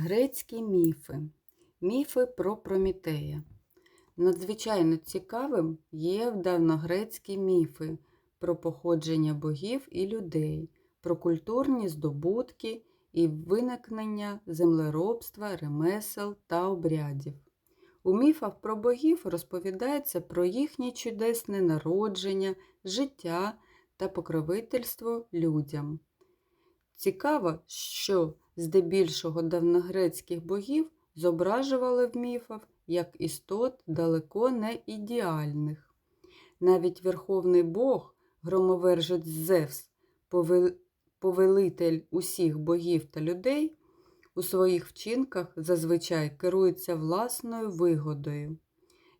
Грецькі міфи. Міфи про Промітея. Надзвичайно цікавим є давньогрецькі міфи про походження богів і людей, про культурні здобутки і виникнення землеробства, ремесел та обрядів. У міфах про богів розповідається про їхнє чудесне народження, життя та покровительство людям. Цікаво, що здебільшого давньогрецьких богів зображували в міфах як істот далеко не ідеальних. Навіть верховний Бог, громовержець Зевс, повелитель усіх богів та людей, у своїх вчинках зазвичай керується власною вигодою.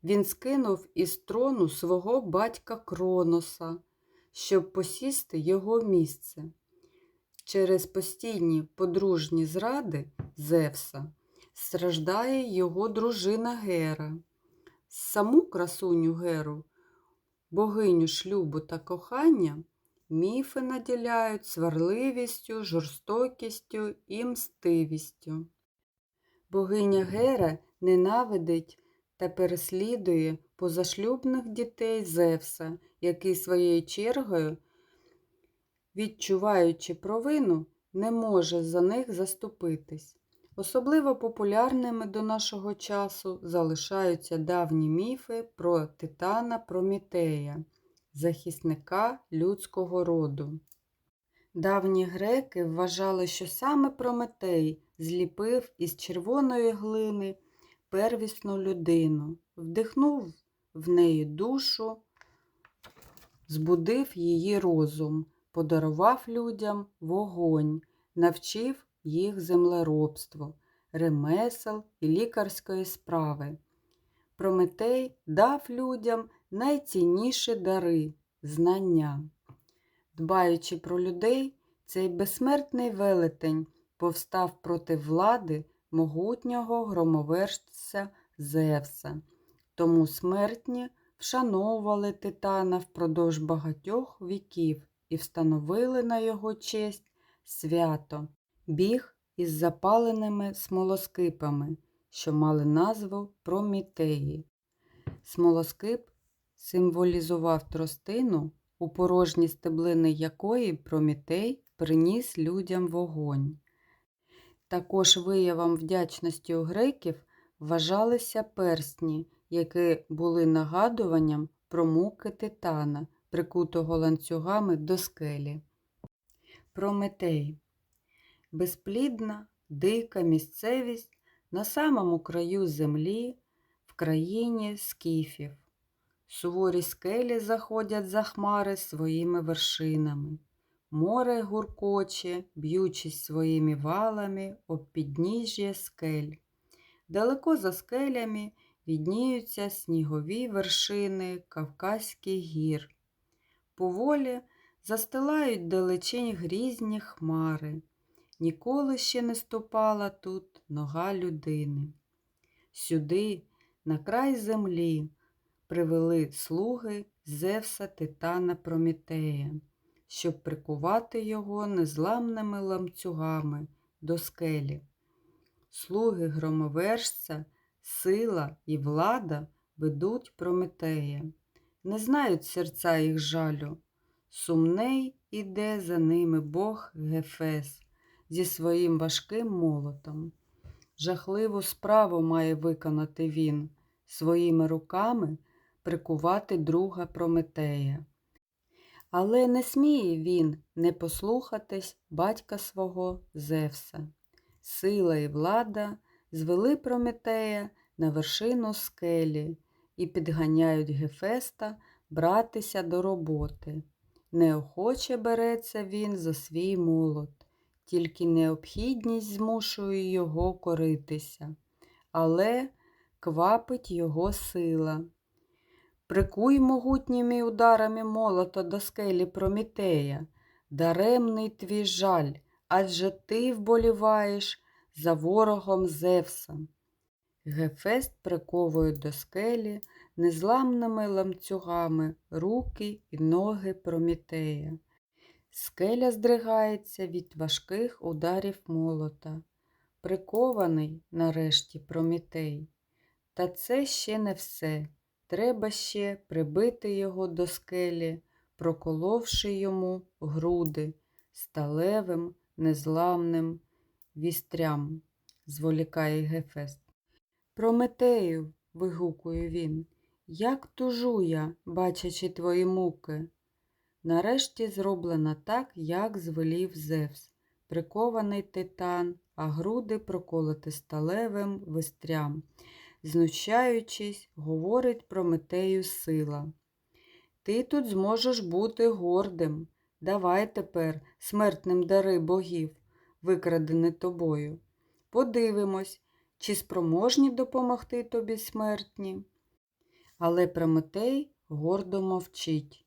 Він скинув із трону свого батька Кроноса, щоб посісти його місце. Через постійні подружні зради Зевса страждає його дружина Гера. Саму красуню Геру, богиню шлюбу та кохання, міфи наділяють сварливістю, жорстокістю і мстивістю. Богиня Гера ненавидить та переслідує позашлюбних дітей Зевса, який своєю чергою відчуваючи провину, не може за них заступитись. Особливо популярними до нашого часу залишаються давні міфи про Титана Промітея, захисника людського роду. Давні греки вважали, що саме Прометей зліпив із червоної глини первісну людину, вдихнув в неї душу, збудив її розум, подарував людям вогонь, навчив їх землеробство, ремесел і лікарської справи. Прометей дав людям найцінніші дари знання. Дбаючи про людей, цей безсмертний велетень повстав проти влади могутнього громовержця Зевса. Тому смертні вшановували Титана впродовж багатьох віків і встановили на його честь свято біг із запаленими смолоскипами, що мали назву Промітеї. Смолоскип символізував тростину, у порожні стеблини якої Промітей приніс людям вогонь. Також виявом вдячності у греків вважалися персні, які були нагадуванням про муки титана, прикутого ланцюгами до скелі. Прометей безплідна, дика місцевість на самому краю землі в країні скіфів. Суворі скелі заходять за хмари своїми вершинами. Море гуркоче, б'ючись своїми валами об підніжжя скель. Далеко за скелями відніються снігові вершини Кавказьких гір. Поволі застилають далечінь грізні хмари. Ніколи ще не ступала тут нога людини. Сюди, на край землі, привели слуги Зевса Титана Промітея, щоб прикувати його незламними ламцюгами до скелі. Слуги громовержця, сила і влада ведуть Прометея, не знають серця їх жалю. Сумний іде за ними Бог Гефес зі своїм важким молотом. Жахливу справу має виконати він, своїми руками прикувати друга Прометея. Але не сміє він не послухатись батька свого Зевса. Сила і влада звели Прометея на вершину скелі і підганяють Гефеста братися до роботи. Неохоче береться він за свій молот, тільки необхідність змушує його коритися, але квапить його сила. Прикуй могутніми ударами молота до скелі Промітея, даремний твій жаль, адже ти вболіваєш за ворогом Зевса. Гефест приковує до скелі незламними ламцюгами руки і ноги Промітея. Скеля здригається від важких ударів молота. прикований нарешті Промітей. Та це ще не все. Треба ще прибити його до скелі, проколовши йому груди сталевим, незламним вістрям, зволікає Гефест. Прометею, вигукує він, як тужу я, бачачи твої муки. Нарешті зроблено так, як звелів Зевс, прикований титан, а груди проколоти сталевим вистрям. Знущаючись, говорить Прометею сила. Ти тут зможеш бути гордим. Давай тепер смертним дари богів, викрадені тобою. Подивимось, чи спроможні допомогти тобі смертні. Але Прометей гордо мовчить.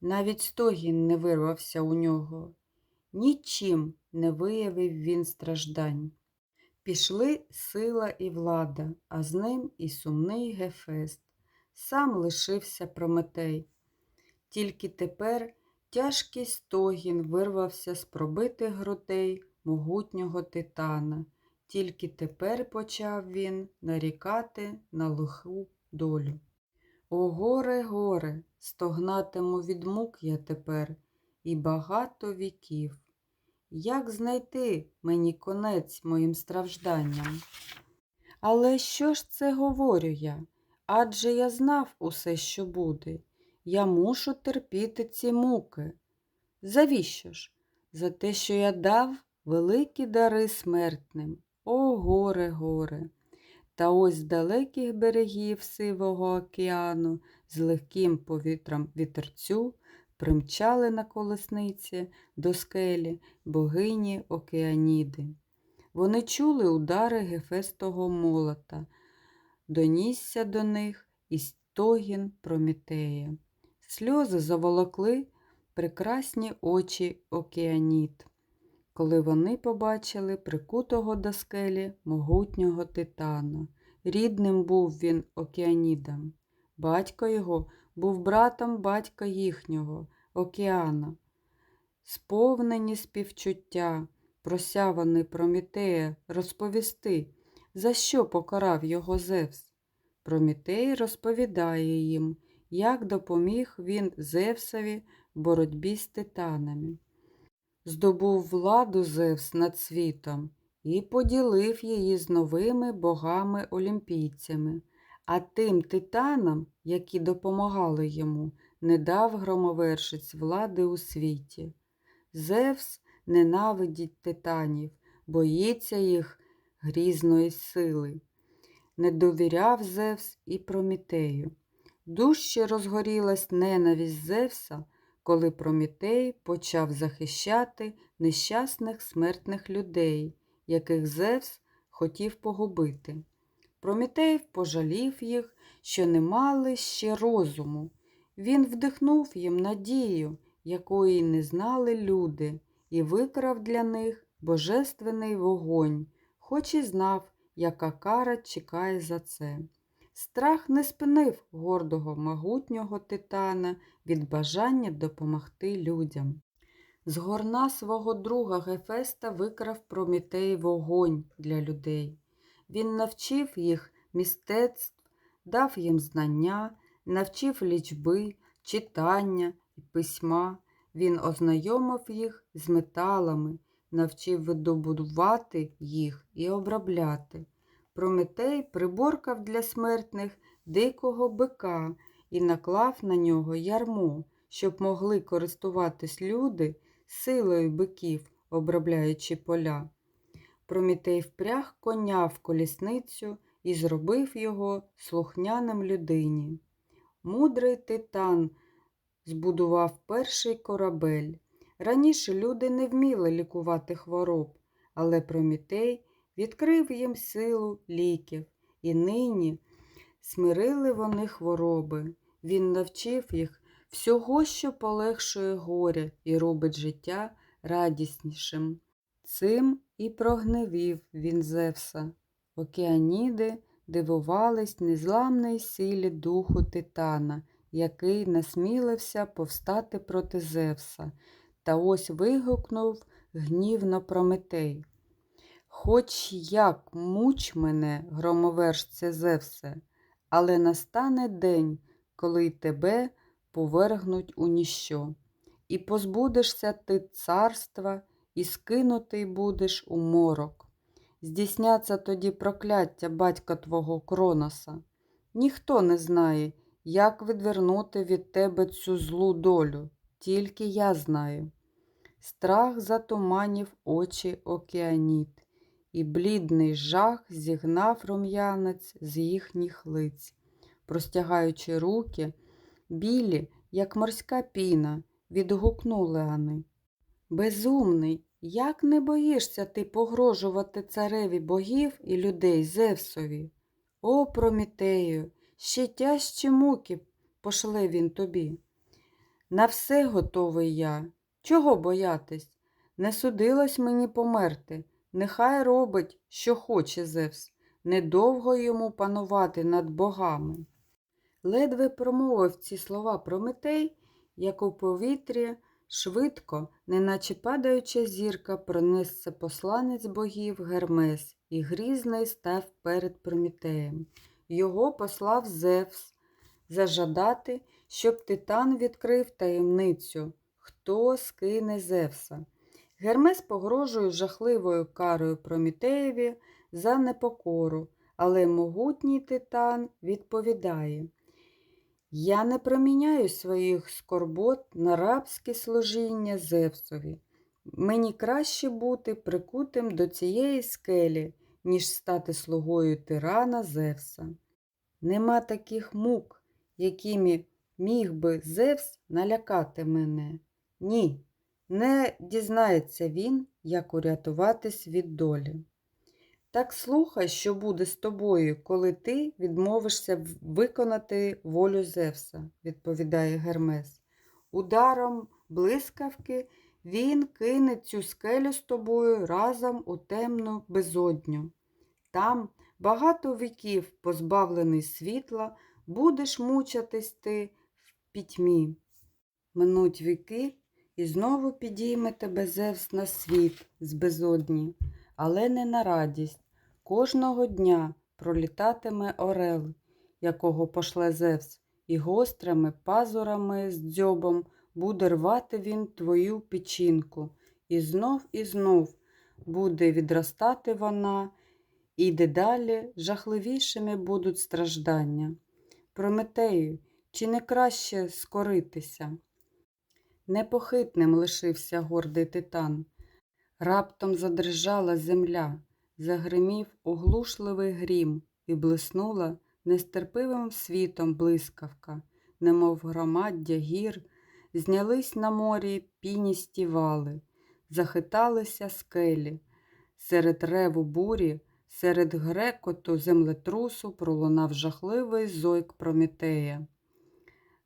Навіть стогін не вирвався у нього. Нічим не виявив він страждань. Пішли сила і влада, а з ним і сумний Гефест. Сам лишився Прометей. Тільки тепер тяжкий стогін вирвався з пробитих грудей могутнього титана. Тільки тепер почав він нарікати на лиху долю. О, горе, горе, стогнатиму від мук я тепер і багато віків. Як знайти мені конець моїм стражданням? Але що ж це говорю я? Адже я знав усе, що буде. Я мушу терпіти ці муки. Завіщо ж? За те, що я дав великі дари смертним. О, горе, горе! Та ось з далеких берегів сивого океану з легким повітрям вітерцю примчали на колесниці до скелі богині Океаніди. Вони чули удари Гефестого молота, донісся до них і стогін Промітея. Сльози заволокли прекрасні очі Океаніт, коли вони побачили прикутого до скелі могутнього титана. Рідним був він Океанідам. Батько його був братом батька їхнього, Океана. Сповнені співчуття, прося вони Промітея розповісти, за що покарав його Зевс. Промітей розповідає їм, як допоміг він Зевсові в боротьбі з титанами. Здобув владу Зевс над світом і поділив її з новими богами-олімпійцями, а тим титанам, які допомагали йому, не дав громовершиць влади у світі. Зевс ненавидить титанів, боїться їх грізної сили. Не довіряв Зевс і Промітею. Дужче розгорілась ненависть Зевса, коли Промітей почав захищати нещасних смертних людей, яких Зевс хотів погубити. Промітей пожалів їх, що не мали ще розуму. Він вдихнув їм надію, якої не знали люди, і викрав для них божественний вогонь, хоч і знав, яка кара чекає за це. Страх не спинив гордого могутнього титана від бажання допомогти людям. З горна свого друга Гефеста викрав Промітей вогонь для людей. Він навчив їх мистецтв, дав їм знання, навчив лічби, читання і письма. Він ознайомив їх з металами, навчив видобудувати їх і обробляти. Прометей приборкав для смертних дикого бика і наклав на нього ярмо, щоб могли користуватись люди силою биків, обробляючи поля. Промітей впряг коня в колісницю і зробив його слухняним людині. Мудрий титан збудував перший корабель. Раніше люди не вміли лікувати хвороб, але Промітей відкрив їм силу ліків, і нині смирили вони хвороби. Він навчив їх всього, що полегшує горя і робить життя радіснішим. Цим і прогневів він Зевса. Океаніди дивувались незламній силі духу титана, який насмілився повстати проти Зевса, та ось вигукнув гнівно Прометей. Хоч як муч мене, громовержце Зевсе, але настане день, коли тебе повергнуть у ніщо, і позбудешся ти царства, і скинутий будеш у морок. Здійсняться тоді прокляття батька твого Кроноса. Ніхто не знає, як відвернути від тебе цю злу долю, тільки я знаю. Страх затуманів очі океаніт, і блідний жах зігнав рум'янець з їхніх лиць, простягаючи руки, білі, як морська піна, відгукнули вони. Безумний, як не боїшся ти погрожувати цареві богів і людей Зевсові? О, Промітею, ще тяжчі муки пошле він тобі. На все готовий я. Чого боятись? Не судилось мені померти. Нехай робить, що хоче Зевс. Недовго йому панувати над богами. Ледве промовив ці слова Прометей, як у повітрі швидко, неначе падаюча зірка, пронесся посланець богів Гермес, і грізний став перед Прометеєм. Його послав Зевс зажадати, щоб титан відкрив таємницю, хто скине Зевса. Гермес погрожує жахливою карою Промітеєві за непокору, але могутній титан відповідає Я не проміняю своїх скорбот на рабське служіння Зевсові. Мені краще бути прикутим до цієї скелі, ніж стати слугою тирана Зевса. Нема таких мук, якими міг би Зевс налякати мене. Ні, не дізнається він, як урятуватись від долі. Так слухай, що буде з тобою, коли ти відмовишся виконати волю Зевса, відповідає Гермес. Ударом блискавки він кине цю скелю з тобою разом у темну безодню. Там багато віків, позбавлений світла, будеш мучатись ти в пітьмі. Минуть віки, і знову підійме тебе Зевс на світ з безодні, але не на радість. Кожного дня пролітатиме орел, якого пошле Зевс, і гострими пазурами з дзьобом буде рвати він твою печінку, і знов і знов буде відростати вона, і дедалі жахливішими будуть страждання. Прометею, чи не краще скоритися? Непохитним лишився гордий титан. Раптом задрижала земля, загримів оглушливий грім і блиснула нестерпивим світом блискавка, немов громаддя гір, знялись на морі піністі вали, захиталися скелі. Серед реву бурі, серед грекоту землетрусу пролунав жахливий зойк Прометея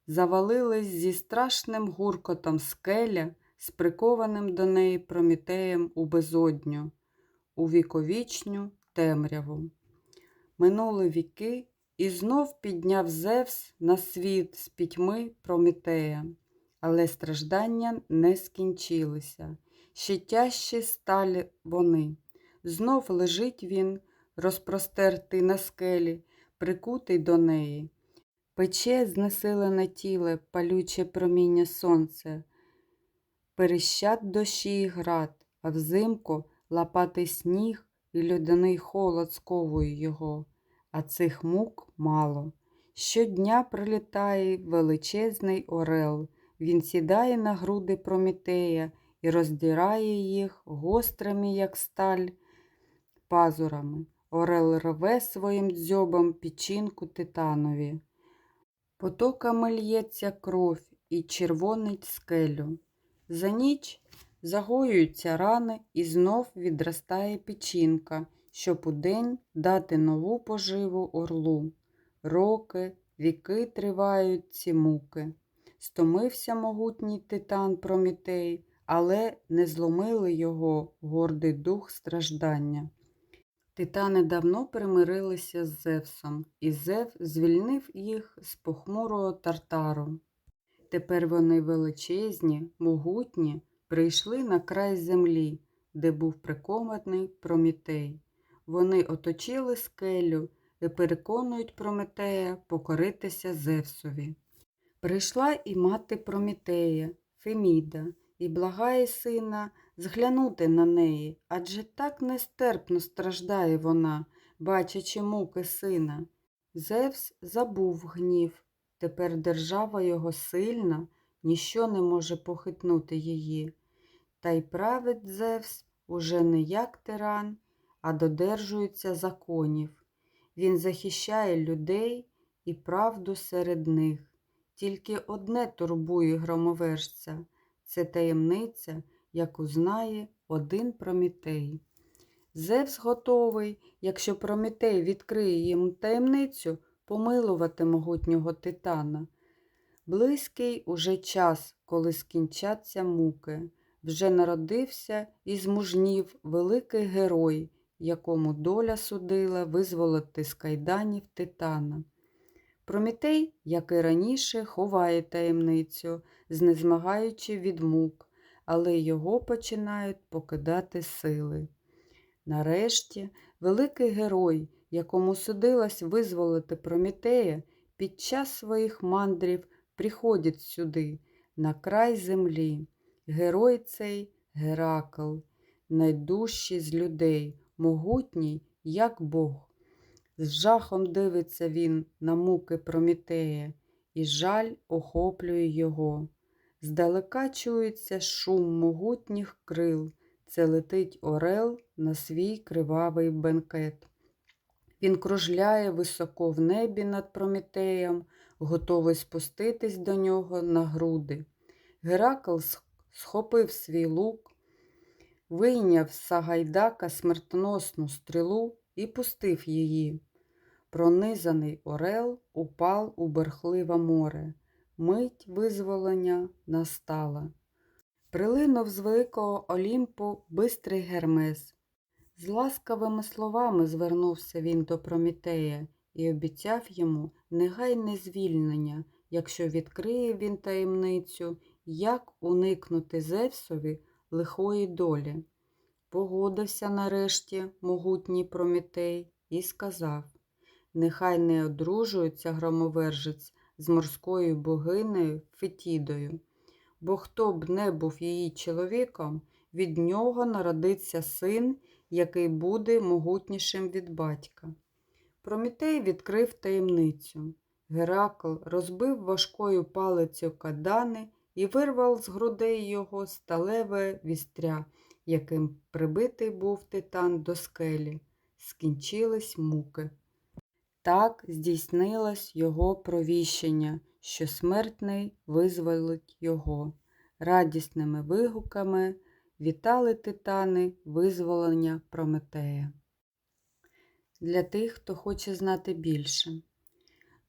завалились зі страшним гуркотом скеля з прикованим до неї промітеєм у безодню, у віковічню темряву. Минули віки і знов підняв Зевс на світ з пітьми Промітея, але страждання не скінчилися. Ще тяжчі сталі вони. Знов лежить він, розпростертий на скелі, прикутий до неї. Пече знесилене тіле, палюче проміння сонця, перещад дощі й град, а взимку лапатий сніг і льодяний холод сковує його, а цих мук мало. Щодня прилітає величезний орел, він сідає на груди Промітея і роздирає їх гострими, як сталь, пазурами. Орел рве своїм дзьобом печінку титанові. Потоками л'ється кров і червонить скелю. За ніч загоюються рани і знов відростає печінка, щоб удень дати нову поживу орлу. Роки, віки тривають ці муки. Стомився могутній титан Промітей, але не зломили його гордий дух страждання. Титани давно примирилися з Зевсом, і Зев звільнив їх з похмурого тартару. Тепер вони величезні, могутні, прийшли на край землі, де був прикоматний Промітей. Вони оточили скелю і переконують Прометея покоритися Зевсові. Прийшла і мати Промітея, Феміда, і благає сина зглянути на неї, адже так нестерпно страждає вона, бачачи муки сина. Зевс забув гнів, тепер держава його сильна, ніщо не може похитнути її. Та й править Зевс уже не як тиран, а додержується законів. Він захищає людей і правду серед них. Тільки одне турбує громовержця це таємниця, яку знає один Промітей. Зевс готовий, якщо Промітей відкриє йому таємницю, помилувати могутнього титана. Близький уже час, коли скінчаться муки. Вже народився і змужнів великий герой, якому доля судила визволити з кайданів титана. Промітей, як і раніше, ховає таємницю, знезмагаючи від мук, але його починають покидати сили. Нарешті, великий герой, якому судилось визволити Промітея, під час своїх мандрів приходить сюди, на край землі. Герой цей Геракл, найдужчий з людей, могутній, як Бог. З жахом дивиться він на муки Промітея, і жаль охоплює його. Здалека чується шум могутніх крил, це летить орел на свій кривавий бенкет. Він кружляє високо в небі над Промітеєм, готовий спуститись до нього на груди. Геракл схопив свій лук, вийняв з Сагайдака смертоносну стрілу і пустив її. Пронизаний орел упав у берхливе море. Мить визволення настала. Прилинув з великого Олімпу бистрий Гермес. З ласкавими словами звернувся він до Промітея і обіцяв йому негайне звільнення, якщо відкриє він таємницю, як уникнути Зевсові лихої долі. Погодився нарешті могутній Промітей і сказав Нехай не одружується громовержець з морською богинею Фетідою, бо хто б не був її чоловіком, від нього народиться син, який буде могутнішим від батька. Промітей відкрив таємницю. Геракл розбив важкою палицю кадани і вирвав з грудей його сталеве вістря, яким прибитий був титан до скелі. Скінчились муки. Так здійснилось його провіщення, що смертний визволить його. Радісними вигуками вітали титани визволення Прометея. Для тих, хто хоче знати більше.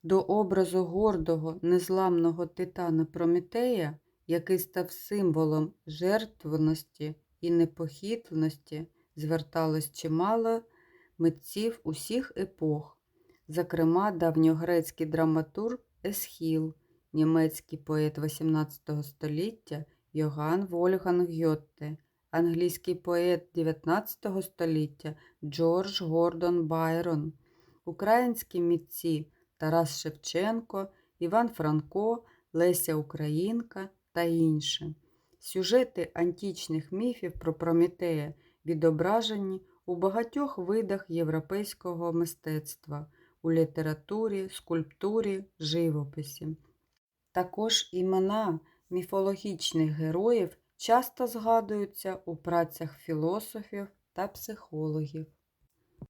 До образу гордого, незламного титана Прометея, який став символом жертвності і непохитності, зверталось чимало митців усіх епох, зокрема давньогрецький драматург Есхіл, німецький поет XVIII століття Йоган Вольган Гьотте, англійський поет XIX століття Джордж Гордон Байрон, українські митці Тарас Шевченко, Іван Франко, Леся Українка та інші. Сюжети античних міфів про Прометея відображені у багатьох видах європейського мистецтва, у літературі, скульптурі, живописі. Також імена міфологічних героїв часто згадуються у працях філософів та психологів.